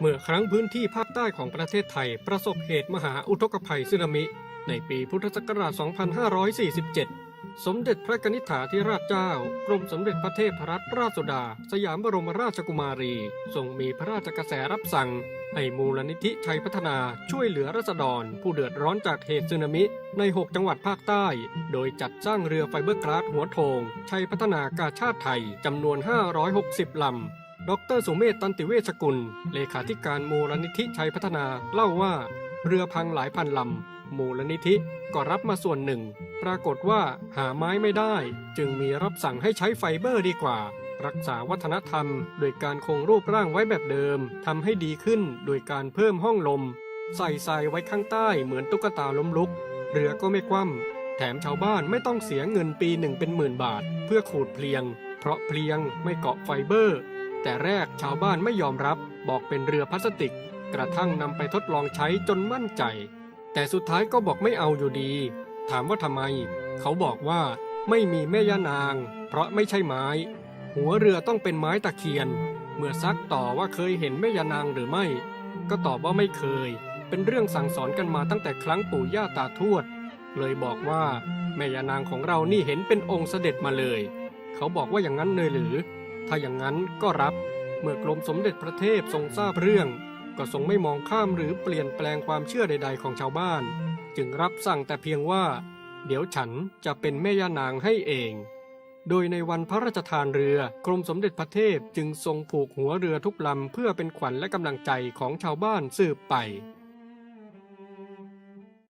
เมื่อครั้งพื้นที่ภาคใต้ของประเทศไทยประสบเหตุมหาอุทกภัยสึนามิ ในปีพุทธศักราช 2547 สมเด็จพระกนิษฐาธิราชเจ้ากรมสมเด็จพระเทพรัตนราชสุดา สยามบรมราชกุมารีทรงมีพระราชกระแสรับสั่ง ให้มูลนิธิชัยพัฒนาช่วยเหลือรัษฎร ผู้เดือดร้อนจากเหตุสึนามิใน 6 จังหวัดภาคใต้ โดยจัดสร้างเรือไฟเบอร์กลาสหัวโทงชัยพัฒนากาชาติไทยจำนวน 560 ลำ ดรสุเมธตันติเวชกุล เลขาธิการมูลนิธิชัยพัฒนาเล่าว่า เรือพังหลายพันลำ มูลนิธิก็รับมาส่วนหนึ่ง ปรากฏว่าหาไม้ไม่ได้ จึงมีรับสั่งให้ใช้ไฟเบอร์ดีกว่า รักษาวัฒนธรรม โดยการคงรูปร่างไว้แบบเดิมทำให้ดีขึ้นโดยการเพิ่มห้องลม ใส่ทรายไว้ข้างใต้เหมือนตุ๊กตาล้มลุก เรือก็ไม่คว่ำแถมชาวบ้านไม่ต้องเสียเงินปีหนึ่งเป็นหมื่นบาท เพื่อขูดเพลียง เพราะเพลียงไม่เกาะไฟเบอร์ แต่แรกชาวบ้านไม่ยอมรับบอกเป็นเรือพลาสติก กระทั่งนำไปทดลองใช้จนมั่นใจ แต่สุดท้ายก็บอกไม่เอาอยู่ดี ถามว่าทำไม เขาบอกว่าไม่มีแม่ย่านาง เพราะไม่ใช่ไม้ หัวเรือต้องเป็นไม้ตะเคียน เมื่อซักต่อว่าเคยเห็นแม่ย่านางหรือไม่ ก็ตอบว่าไม่เคย เป็นเรื่องสั่งสอนกันมาตั้งแต่ครั้งปู่ย่าตาทวด เลยบอกว่าแม่ย่านางของเรานี่เห็นเป็นองค์เสด็จมาเลย เขาบอกว่าอย่างนั้นเลยหรือ ถ้าอย่างนั้นก็รับ เมื่อกรมสมเด็จพระเทพทรงทราบเรื่อง ก็ทรงไม่มองข้ามหรือเปลี่ยนแปลงความเชื่อใด ๆ ของชาวบ้าน จึงรับสั่งแต่เพียงว่า เดี๋ยวฉันจะเป็นแม่ย่านางให้เอง โดยในวันพระราชทานเรือกรมสมเด็จพระเทพจึงทรงผูกหัวเรือทุกลำเพื่อเป็นขวัญและกำลังใจของชาวบ้านสืบไป